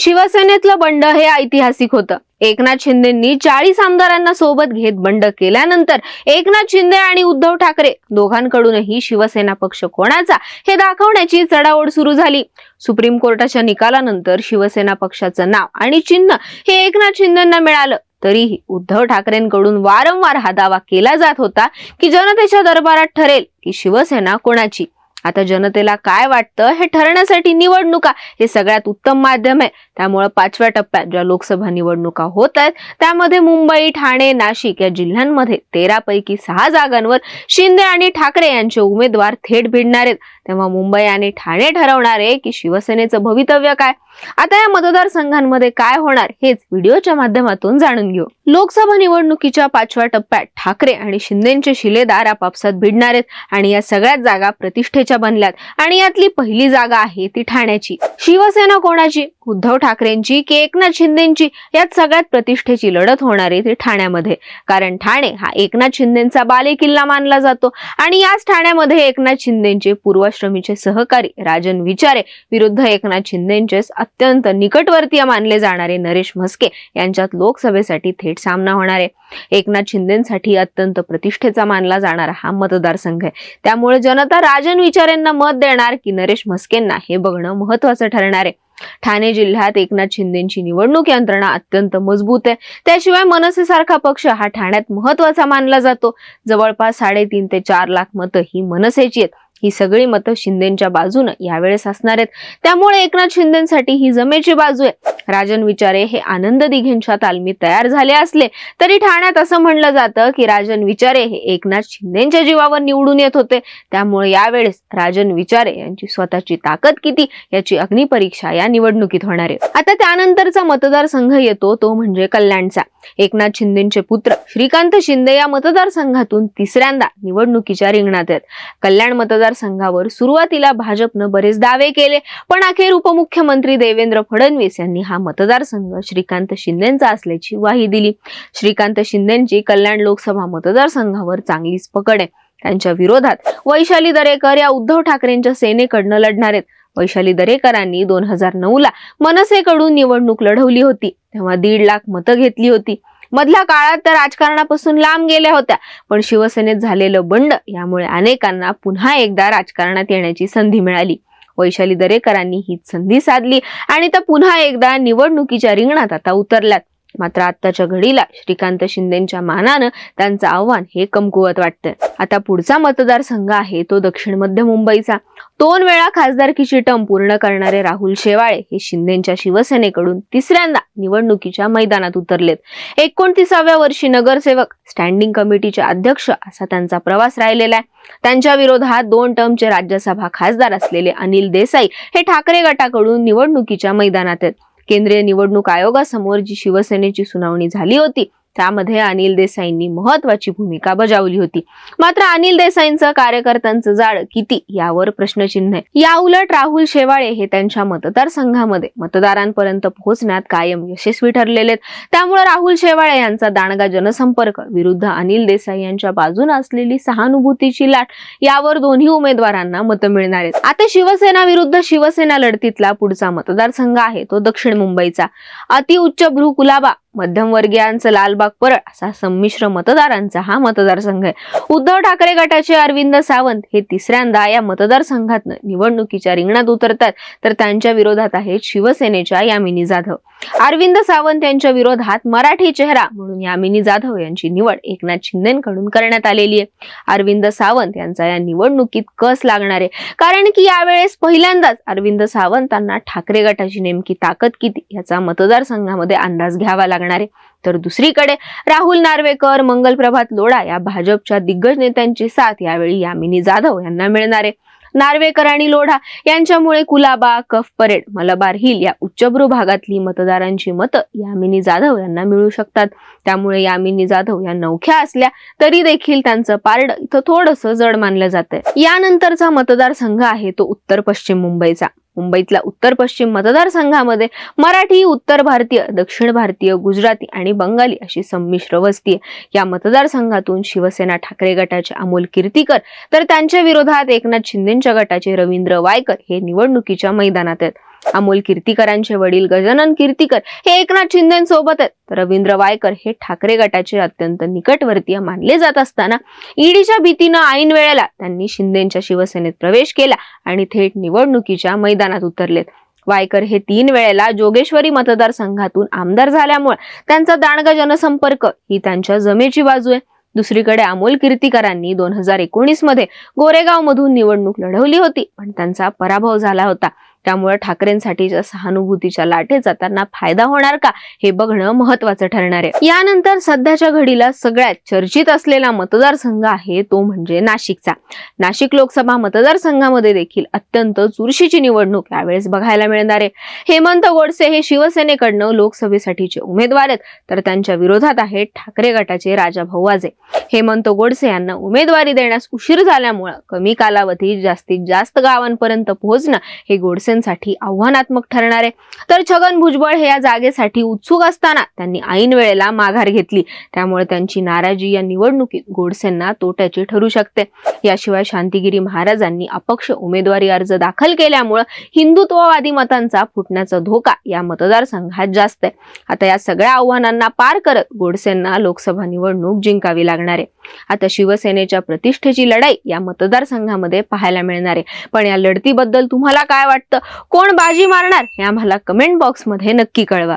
शिवसेनेतलं बंड हे ऐतिहासिक होतं. एकनाथ शिंदेंनी चाळीस आमदारांना सोबत घेत बंड केल्यानंतर एकनाथ शिंदे आणि उद्धव ठाकरे दोघांकडूनही शिवसेना पक्ष कोणाचा हे दाखवण्याची चढाओढ सुरू झाली. सुप्रीम कोर्टाच्या निकालानंतर शिवसेना पक्षाचं नाव आणि चिन्ह हे एकनाथ शिंदेंना मिळालं. तरीही उद्धव ठाकरेंकडून वारंवार हा दावा केला जात होता की जनतेच्या दरबारात ठरेल की शिवसेना कोणाची? आता जनतेला काय वाटतं हे ठरण्यासाठी निवडणुका हे सगळ्यात उत्तम माध्यम आहे. त्यामुळे पाचव्या टप्प्यात ज्या लोकसभा निवडणुका होत आहेत त्यामध्ये मुंबई ठाणे नाशिक या जिल्ह्यांमध्ये तेरा पैकी सहा जागांवर शिंदे आणि ठाकरे यांचे उमेदवार थेट भिडणार आहेत. तेव्हा मुंबई आणि ठाणे ठरवणार आहे की शिवसेनेचं भवितव्य काय? आता या मतदारसंघांमध्ये काय होणार हेच व्हिडिओच्या माध्यमातून जाणून घेऊ. लोकसभा निवडणुकीच्या पाचव्या टप्प्यात ठाकरे आणि शिंदेचे शिलेदार आपापसात भिडणार आहेत आणि या सगळ्यात जागा प्रतिष्ठेच्या बनल्यात. आणि यातली पहिली जागा आहे ती ठाण्याची. शिवसेना कोणाची? उद्धव ठाकरेंची की एकनाथ शिंदेची यात सगळ्यात प्रतिष्ठेची लढत होणार आहे ती ठाण्यामध्ये. कारण ठाणे हा एकनाथ शिंदेचा बालेकिल्ला मानला जातो. आणि याच ठाण्यामध्ये एकनाथ शिंदेचे पूर्वाश्रमीचे सहकारी राजन विचारे विरुद्ध एकनाथ शिंदेचे अत्यंत निकटवर्तीय मानले जाणारे नरेश म्हस्के यांच्यात लोकसभेसाठी थेट सामना होणार आहे. एकनाथ शिंदेसाठी अत्यंत प्रतिष्ठेचा मानला जाणारा हा मतदारसंघ आहे. त्यामुळे जनता राजन विचारेंना मत देणार की नरेश म्हस्केंना हे बघणं महत्वाचं ठरणार आहे. ठाणे जिल्ह्यात एकनाथ शिंदेची निवडणूक यंत्रणा अत्यंत मजबूत आहे. त्याशिवाय मनसेसारखा पक्ष हा ठाण्यात महत्त्वाचा मानला जातो. जवळपास साडेतीन ते चार लाख मतं ही मनसेची आहेत. ही सगळी मतं शिंदेच्या बाजूनं यावेळेस असणार आहेत. त्यामुळे एकनाथ शिंदेसाठी ही जमेची बाजू आहे. राजन विचारे हे आनंद दिघेंच्या तालमीत तयार झाले असले तरी ठाण्यात असं म्हणलं जातं की राजन विचारे हे एकनाथ शिंदेच्या जीवावर निवडून येत होते. त्यामुळे यावेळेस राजन विचारे यांची स्वतःची ताकद किती याची अग्निपरीक्षा या निवडणुकीत होणार आहे. आता त्यानंतरचा मतदारसंघ येतो तो म्हणजे कल्याणचा. एकनाथ शिंदेचे पुत्र श्रीकांत शिंदे या मतदारसंघातून तिसऱ्यांदा निवडणुकीच्या रिंगणात आहेत. कल्याण मतदार मतदारसंघावर सुरुवातीला भाजपनं बरेच दावे केले पण अखेर उपमुख्यमंत्री देवेंद्र फडणवीस यांनी हा मतदारसंघ श्रीकांत शिंदेचा असल्याची ग्वाही दिली. श्रीकांत शिंदेची कल्याण लोकसभा मतदारसंघावर चांगलीच पकड आहे. त्यांच्या विरोधात वैशाली दरेकर या उद्धव ठाकरेंच्या सेनेकडनं लढणार आहेत. वैशाली दरेकरांनी दोन हजार नऊ ला मनसेकडून निवडणूक लढवली होती. तेव्हा दीड लाख मतं घेतली होती. मधल्या काळात तर राजकारणापासून लांब गेल्या होत्या पण शिवसेनेत झालेलं बंड यामुळे अनेकांना पुन्हा एकदा राजकारणात येण्याची संधी मिळाली. वैशाली दरेकरांनी ही संधी साधली आणि त्या पुन्हा एकदा निवडणुकीच्या रिंगणात आता उतरल्यात. मात्र आत्ताच्या घडीला श्रीकांत शिंदेच्या मानानं त्यांचं आव्हान हे कमकुवत वाटतंय. आता पुढचा मतदारसंघ आहे तो दक्षिण मध्य मुंबईचा. दोन वेळा खासदारकीची टर्म पूर्ण करणारे राहुल शेवाळे हे शिंदेच्या शिवसेनेकडून तिसऱ्यांदा निवडणुकीच्या मैदानात उतरलेत. एकोणतीसाव्या वर्षी नगरसेवक स्टँडिंग कमिटीचे अध्यक्ष असा त्यांचा प्रवास राहिलेला आहे. त्यांच्या विरोधात दोन टर्मचे राज्यसभा खासदार असलेले अनिल देसाई हे ठाकरे गटाकडून निवडणुकीच्या मैदानात आहेत. केंद्रीय निवडणूक आयोगासमोर जी शिवसेनेची सुनावणी झाली होती त्यामध्ये अनिल देसाईंनी महत्वाची भूमिका बजावली होती. मात्र अनिल देसाईंचं कार्यकर्त्यांचं जाळ किती यावर प्रश्नचिन्ह आहे. या उलट राहुल शेवाळे हे त्यांच्या मतदारसंघामध्ये मतदारांपर्यंत पोहोचण्यात कायम यशस्वी ठरलेले आहेत. त्यामुळे राहुल शेवाळे यांचा दाणगा जनसंपर्क विरुद्ध अनिल देसाई यांच्या बाजूने असलेली सहानुभूतीची लाट यावर दोन्ही उमेदवारांना मतं मिळणार आहेत. आता शिवसेना विरुद्ध शिवसेना लढतीतला पुढचा मतदारसंघ आहे तो दक्षिण मुंबईचा. अतिउच्च भ्रू कुलाबा मध्यमवर्गीयांचं लालबाग परळ असा संमिश्र मतदारांचा हा मतदारसंघ आहे. उद्धव ठाकरे गटाचे अरविंद सावंत हे तिसऱ्यांदा या मतदारसंघातनं निवडणुकीच्या रिंगणात उतरतात. तर त्यांच्या विरोधात आहेत शिवसेनेच्या यामिनी जाधव. अरविंद सावंत यांच्या विरोधात मराठी चेहरा म्हणून यामिनी जाधव यांची निवड एकनाथ शिंदेकडून करण्यात आलेली आहे. अरविंद सावंत यांचा या निवडणुकीत कस लागणार आहे? कारण की यावेळेस पहिल्यांदाच अरविंद सावंतांना ठाकरे गटाची नेमकी ताकद किती याचा मतदारसंघामध्ये अंदाज घ्यावा लागणार. आहे तर दुसरीकडे राहुल नार्वेकर मंगल प्रभात लोढा या भाजपच्या दिग्गज नेत्यांची साथ यावेळी यामिनी जाधव यांना मिळणार. आहे नार्वेकर आणि लोढा यांच्यामुळे Colaba Cuff Parade Malabar Hill या उच्चभ्रू भागातली मतदारांची मतं यामिनी जाधव यांना मिळू शकतात. त्यामुळे यामिनी जाधव या नवख्या असल्या तरी देखील त्यांचं पारड इथं थोडस जड मानलं जातंय. यानंतरचा मतदारसंघ आहे तो उत्तर पश्चिम मुंबईचा. मुंबईतल्या उत्तर पश्चिम मतदारसंघामध्ये मराठी उत्तर भारतीय दक्षिण भारतीय गुजराती आणि बंगाली अशी संमिश्र वस्ती आहे. या मतदारसंघातून शिवसेना ठाकरे गटाचे अमोल कीर्तीकर तर त्यांच्या विरोधात एकनाथ शिंदेच्या गटाचे रवींद्र वायकर हे निवडणुकीच्या मैदानात आहेत. अमोल कीर्तीकरांचे वडील गजानन कीर्तीकर हे एकनाथ शिंदेसोबत आहेत तर रवींद्र वायकर हे ठाकरे गटाचे अत्यंत निकटवर्तीय मानले जात असताना ईडीच्या भीतीनं ऐन वेळेला त्यांनी शिंदेच्या शिवसेनेत प्रवेश केला आणि थेट निवडणुकीच्या मैदानात उतरलेत. वायकर हे तीन वेळेला जोगेश्वरी मतदारसंघातून आमदार झाल्यामुळे त्यांचा दांडगा जनसंपर्क ही त्यांच्या जमेची बाजू आहे. दुसरीकडे अमोल कीर्तीकरांनी दोन हजार एकोणीसमध्ये गोरेगाव मधून निवडणूक लढवली होती पण त्यांचा पराभव झाला होता. त्यामुळे ठाकरेंसाठीच्या सहानुभूतीच्या लाटेचा त्यांना फायदा होणार का हे बघणं महत्वाचं ठरणार आहे. यानंतर सध्याच्या घडीला सगळ्यात चर्चित असलेला मतदारसंघ आहे तो म्हणजे नाशिकचा. नाशिक लोकसभा मतदारसंघामध्ये देखील अत्यंत चुरशीची निवडणूक यावेळेस बघायला मिळणार आहे. हेमंत गोडसे हे शिवसेनेकडनं लोकसभेसाठीचे उमेदवार आहेत तर त्यांच्या विरोधात आहेत ठाकरे गटाचे राजाभाऊ वाजे. हेमंत गोडसे यांना उमेदवारी देण्यास उशीर झाल्यामुळे कमी कालावधीत जास्तीत जास्त गावांपर्यंत पोहोचणं हे गोडसे गोडसेंसाठी आव्हानात्मक ठरणार आहे. तर छगन भुजबळ हे या जागेसाठी उत्सुक असताना त्यांनी ऐन वेळेला माघार घेतली. त्यामुळे त्यांची नाराजी या निवडणुकीत गोडसेंना तोट्याची ठरू शकते. याशिवाय शांतिगिरी महाराजांनी अपक्ष उमेदवारी अर्ज दाखल केल्यामुळे हिंदुत्ववादी मतांचा फुटण्याचा धोका या मतदारसंघात जास्त आहे. आता या सगळ्या आव्हानांना पार करत गोडसेंना लोकसभा निवडणूक जिंकावी लागणार आहे. आता शिवसेनेच्या प्रतिष्ठेची लढाई या मतदारसंघामध्ये पाहायला मिळणार आहे. पण या लढतीबद्दल तुम्हाला काय वाटतं? कोण बाजी मारणार हे आम्हाला कमेंट बॉक्समध्ये नक्की कळवा.